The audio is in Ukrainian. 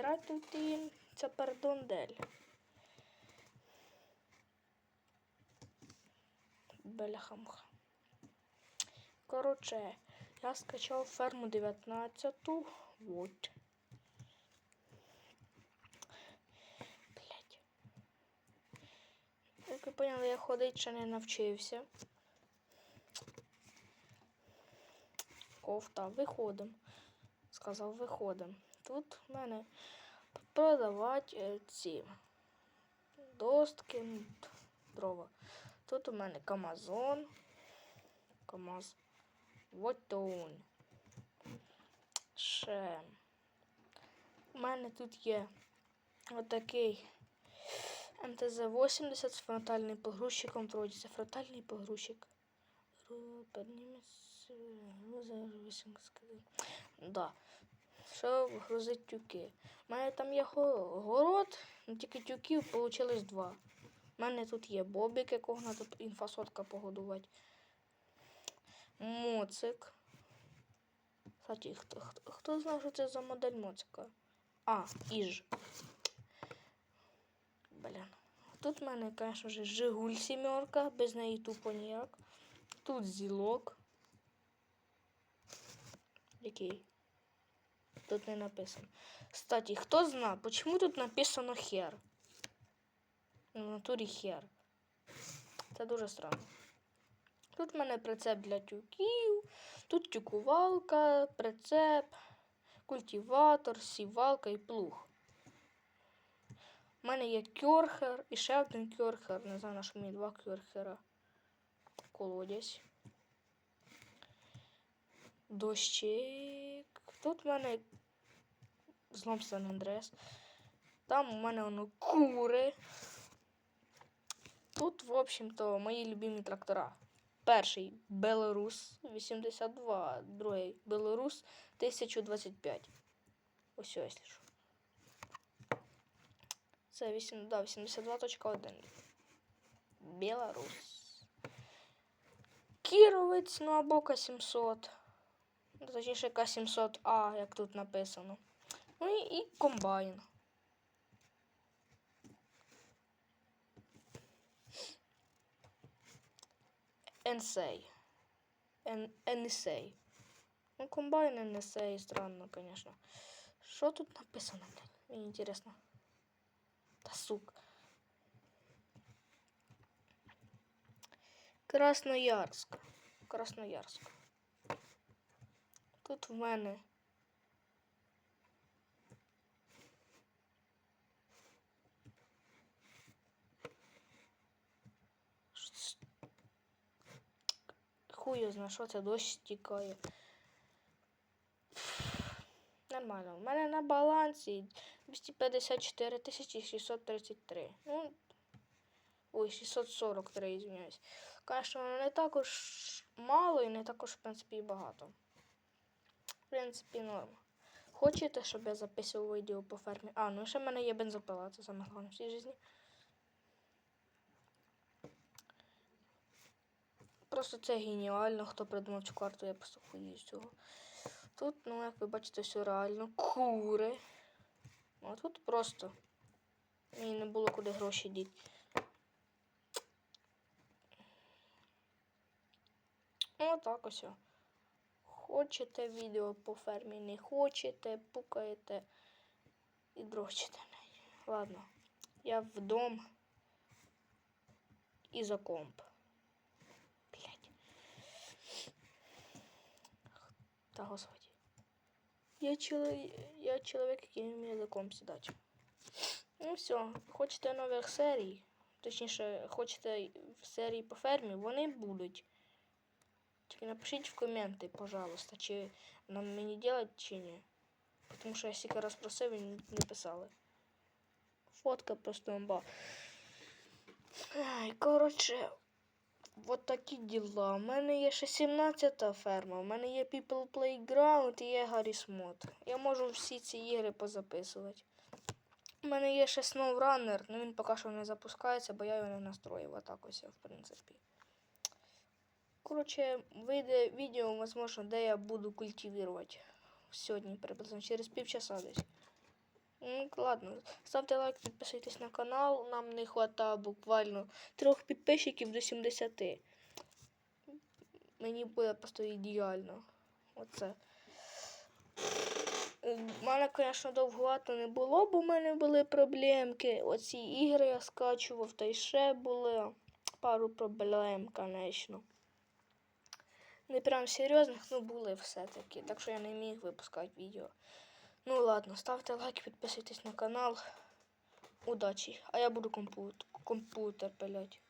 Здравствуйте, це пердондель. Бляхамха. Короче, я скачав ферму 19. Вот. Блять. Як ви поняли, я ходить ще не навчився. Кофта, виходимо. Сказав, виходимо. Тут в мене продавати е, ці достки, дрова. Тут у мене Камазон. Камаз. Вотон. Ще. У мене тут є отакий МТЗ-80 з фронтальним погрузчиком. Вроді це фронтальний погрузчик. Ру- піднімець, ну. Да. Що грузить тюки. У мене там є город, ну, тільки тюків вийшло два. У мене тут є бобік, якого треба інфасотка погодувати. Моцик. Кстати, хто, хто, хто знає, що це за модель моцика? А, іж. Блін. Тут в мене, звісно Жигуль сімерка, без неї тупо ніяк. Тут зілок. Який? Тут не написано. Кстати, хто знає, чому тут написано хер? В натурі хер. Це дуже странно. Тут в мене прицеп для тюків, тут тюкувалка, прицеп, культиватор, сівалка і плуг. У мене є кьорхер і ще один кьорхер. Не знаю, на що мені два кьорхера. Колодязь. Дощик. Тут в мене злом Сан Андрес. Там у мене воно кури. Тут, в общем-то, мої любимі трактора. Перший Белорус 82, другий Белорус 1025. Ось, що. Це 8, да, 82.1. Білорус. Кіровець, ну або К700. Ну, Точніше К700А, як тут написано. Ну і, комбайн. Енсей. Ен, Ну, комбайн Енесей, странно, конечно. Що тут написано, блядь? Мені інтересно. Та сук. Красноярськ. Красноярськ. Тут в мене. Хуй я знаю, що це дощ стікає. Нормально. У мене на балансі 254 633. Ну, ой, 643, извиняюсь. Конечно, воно не також мало і не також, в принципі, багато. В принципі, норм. Хочете, щоб я записував відео по фермі? А, ну ще в мене є бензопила, це саме головне в цій житті. Просто це геніально, хто придумав цю карту, я просто хуїю з цього. Тут, ну, як ви бачите, все реально. Кури. А тут просто. Мені не було куди гроші діти. Отак ось. Хочете відео по фермі, не хочете, пукаєте і дрочите. Ладно, я вдома і за комп. Та господи. Я, чоловік, я чоловік, який вміє за комп сідати. Ну все, хочете нових серій, точніше, хочете серії по фермі, вони будуть. Тільки напишіть в коменти, пожалуйста, чи нам мені делать, чи ні. Тому що я стільки раз просив і не писали. Фотка просто амба. Ай, коротше, вот такі діла. У мене є ще 17 ферма, у мене є People Playground і є Garry's Mod. Я можу всі ці ігри позаписувати. У мене є ще SnowRunner, але він поки що не запускається, бо я його не настроїв. Отак ось, в принципі. Коротше, вийде відео, возможно, де я буду культивувати. Сьогодні, приблизно через півчаса десь. Ладно, ставте лайк, підписуйтесь на канал. Нам не вистачає буквально трьох підписчиків до 70. Мені буде просто ідеально. Оце. У мене, звісно, довгувато не було, бо в мене були проблемки. Оці ігри я скачував, та й ще були пару проблем, звісно. Не прям серйозних, ну були все-таки. Так що я не міг випускати відео. Ну ладно, ставте лайк, підписуйтесь на канал. Удачі. А я буду компут- комп'ютер пилять.